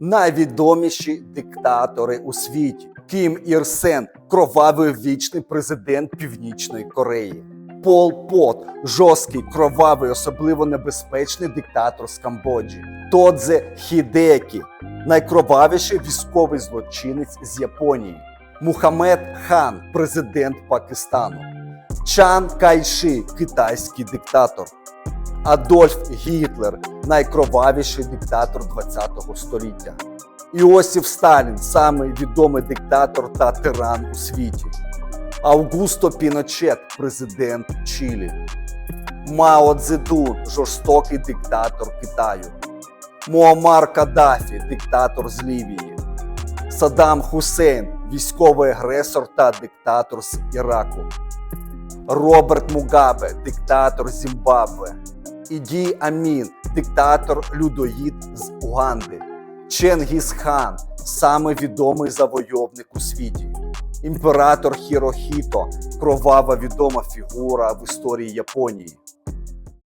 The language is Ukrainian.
найвідоміші диктатори у світі. Кім Ір Сен – кровавий вічний президент Північної Кореї. Пол Пот жорсткий, кровавий, особливо небезпечний диктатор з Камбоджі. Тодзе Хідекі найкровавіший військовий злочинець з Японії. Мухаммед Хан, президент Пакистану. Чан Кайши, китайський диктатор. Адольф Гітлер найкровавіший диктатор ХХ століття. Іосиф Сталін самий відомий диктатор та тиран у світі. Аугусто Піночет, президент Чилі. Мао Цзедун, жорстокий диктатор Китаю. Муаммар Каддафі, диктатор з Лівії. Саддам Хусейн, військовий агресор та диктатор з Іраку. Роберт Мугабе, диктатор Зімбабве. Іді Амін, диктатор людоїд з Уганди. Ченгіс Хан, саме відомий завойовник у світі. Імператор Хірохіто, кровава відома фігура в історії Японії.